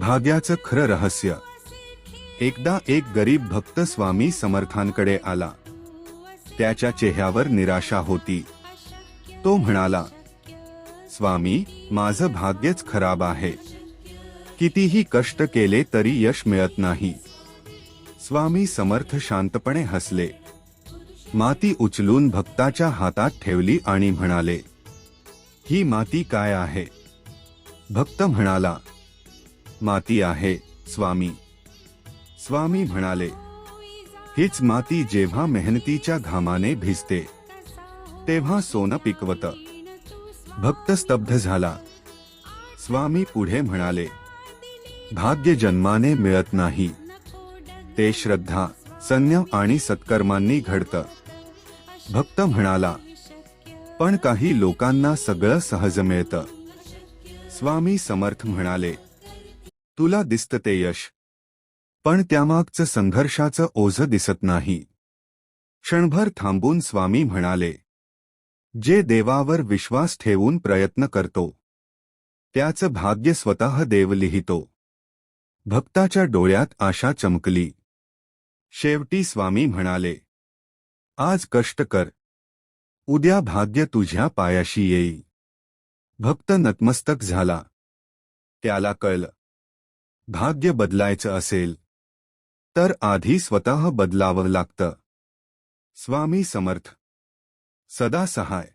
भाग्याचं खरं रहस्य. एकदा एक गरीब भक्त स्वामी समर्थांकडे आला. त्याच्या चेहऱ्यावर निराशा होती. तो म्हणाला स्वामी माझं भाग्यच खराब आहे. कितीही कष्ट केले तरी यश मिळत नाही. स्वामी समर्थ शांतपणे हसले. माती उचलून भक्ताच्या हातात ठेवली आणि म्हणाले ही माती काय आहे? भक्त म्हणाला माती आहे स्वामी. स्वामी म्हणाले हीच माती जेव्हा मेहनतीच्या घामाने भिजते तेव्हा सोनं पिकवत. भक्त स्तब्ध झाला. स्वामी पुढे म्हणाले भाग्य जन्माने मिळत नाही. ते श्रद्धा संयम आणि सत्कर्मांनी घडतं. भक्त म्हणाला पण काही लोकांना सगळं सहज मिळतं. स्वामी समर्थ म्हणाले तुला दिसतं ते यश. पण त्यामागचं संघर्षाचं ओझ दिसत नाही. क्षणभर थांबून स्वामी म्हणाले जे देवावर विश्वास ठेवून प्रयत्न करतो त्याचं भाग्य स्वतः देव लिहितो. भक्ताच्या डोळ्यात आशा चमकली. शेवटी स्वामी म्हणाले आज कष्ट कर. उद्या भाग्य तुझ्या पायाशी येई भक्त नतमस्तक झाला. त्याला कळलं भाग्य बदलायचं असेल तर आधी स्वतः बदलावं लागतं. स्वामी समर्थ. सदा सहाय.